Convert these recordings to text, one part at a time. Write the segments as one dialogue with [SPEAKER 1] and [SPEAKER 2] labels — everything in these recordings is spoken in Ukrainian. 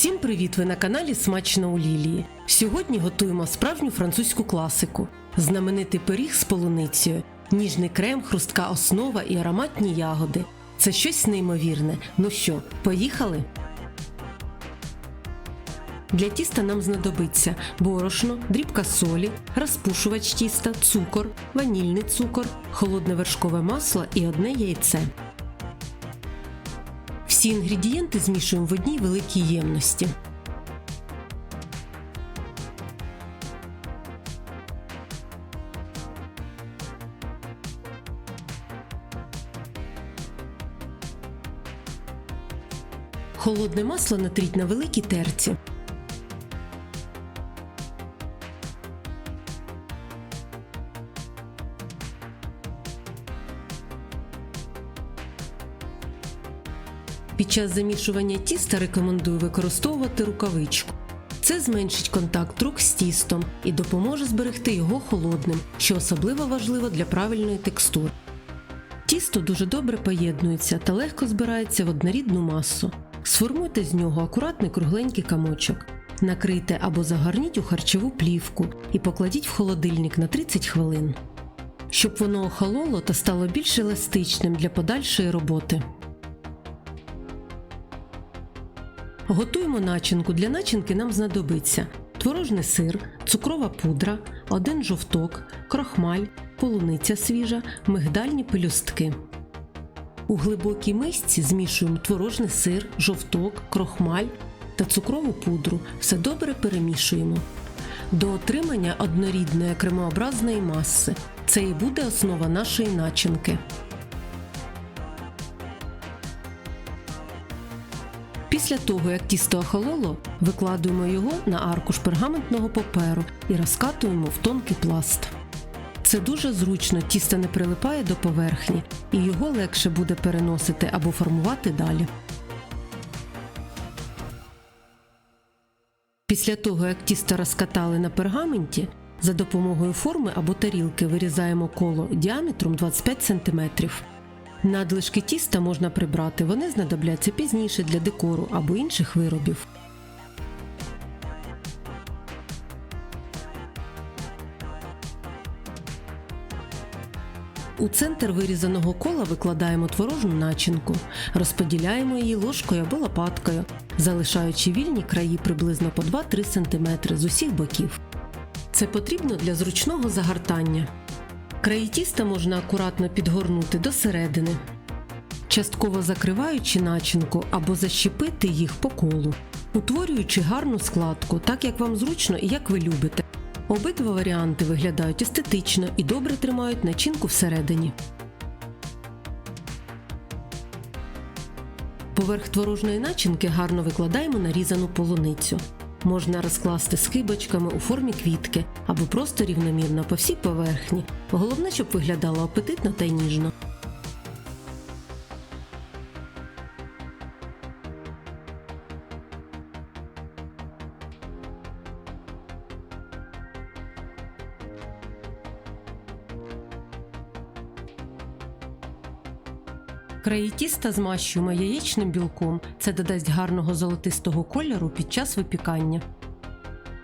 [SPEAKER 1] Всім привіт! Ви на каналі Смачно у Лілії. Сьогодні готуємо справжню французьку класику: знаменитий пиріг з полуницею, ніжний крем, хрустка основа і ароматні ягоди. Це щось неймовірне. Ну що, поїхали? Для тіста нам знадобиться борошно, дрібка солі, розпушувач тіста, цукор, ванільний цукор, холодне вершкове масло і одне яйце. Всі інгредієнти змішуємо в одній великій ємності. Холодне масло натріть на великій терці. Під час замішування тіста рекомендую використовувати рукавичку. Це зменшить контакт рук з тістом і допоможе зберегти його холодним, що особливо важливо для правильної текстури. Тісто дуже добре поєднується та легко збирається в однорідну масу. Сформуйте з нього акуратний кругленький камочок. Накрийте або загорніть у харчову плівку і покладіть в холодильник на 30 хвилин, щоб воно охололо та стало більш еластичним для подальшої роботи. Готуємо начинку. Для начинки нам знадобиться творожний сир, цукрова пудра, один жовток, крохмаль, полуниця свіжа, мигдальні пелюстки. У глибокій мисці змішуємо творожний сир, жовток, крохмаль та цукрову пудру. Все добре перемішуємо. До отримання однорідної кремообразної маси. Це і буде основа нашої начинки. Після того, як тісто охололо, викладуємо його на аркуш пергаментного паперу і розкатуємо в тонкий пласт. Це дуже зручно, тісто не прилипає до поверхні, і його легше буде переносити або формувати далі. Після того, як тісто розкатали на пергаменті, за допомогою форми або тарілки вирізаємо коло діаметром 25 см. Надлишки тіста можна прибрати, вони знадобляться пізніше для декору або інших виробів. У центр вирізаного кола викладаємо творожну начинку, розподіляємо її ложкою або лопаткою, залишаючи вільні краї приблизно по 2-3 см з усіх боків. Це потрібно для зручного загортання. Краї тіста можна акуратно підгорнути до середини, частково закриваючи начинку або защепити їх по колу, утворюючи гарну складку, так як вам зручно і як ви любите. Обидва варіанти виглядають естетично і добре тримають начинку всередині. Поверх творожної начинки гарно викладаємо нарізану полуницю. Можна розкласти скибочками у формі квітки або просто рівномірно по всій поверхні. Головне, щоб виглядало апетитно та ніжно. Краї тіста змащуємо яєчним білком. Це додасть гарного золотистого кольору під час випікання.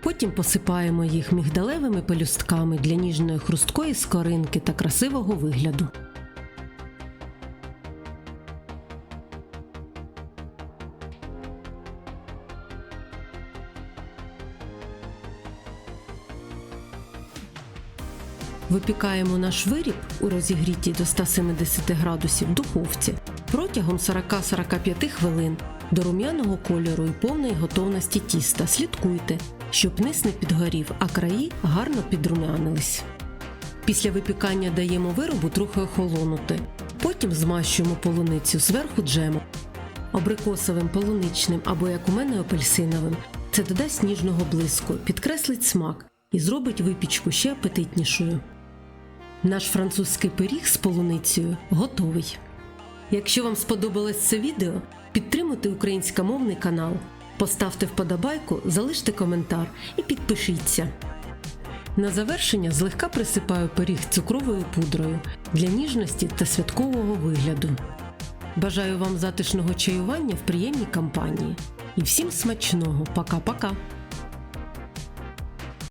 [SPEAKER 1] Потім посипаємо їх мігдалевими пелюстками для ніжної хрусткої скоринки та красивого вигляду. Випікаємо наш виріб у розігрітій до 170 градусів духовці протягом 40-45 хвилин до рум'яного кольору і повної готовності тіста. Слідкуйте, щоб низ не підгорів, а краї гарно підрум'янились. Після випікання даємо виробу трохи охолонути. Потім змащуємо полуницю зверху джемом, абрикосовим, полуничним або, як у мене, апельсиновим. Це додасть ніжного блиску, підкреслить смак і зробить випічку ще апетитнішою. Наш французький пиріг з полуницею готовий. Якщо вам сподобалось це відео, підтримуйте українськомовний канал, поставте вподобайку, залиште коментар і підпишіться. На завершення злегка присипаю пиріг цукровою пудрою для ніжності та святкового вигляду. Бажаю вам затишного чаювання в приємній компанії. І всім смачного. Пока-пока.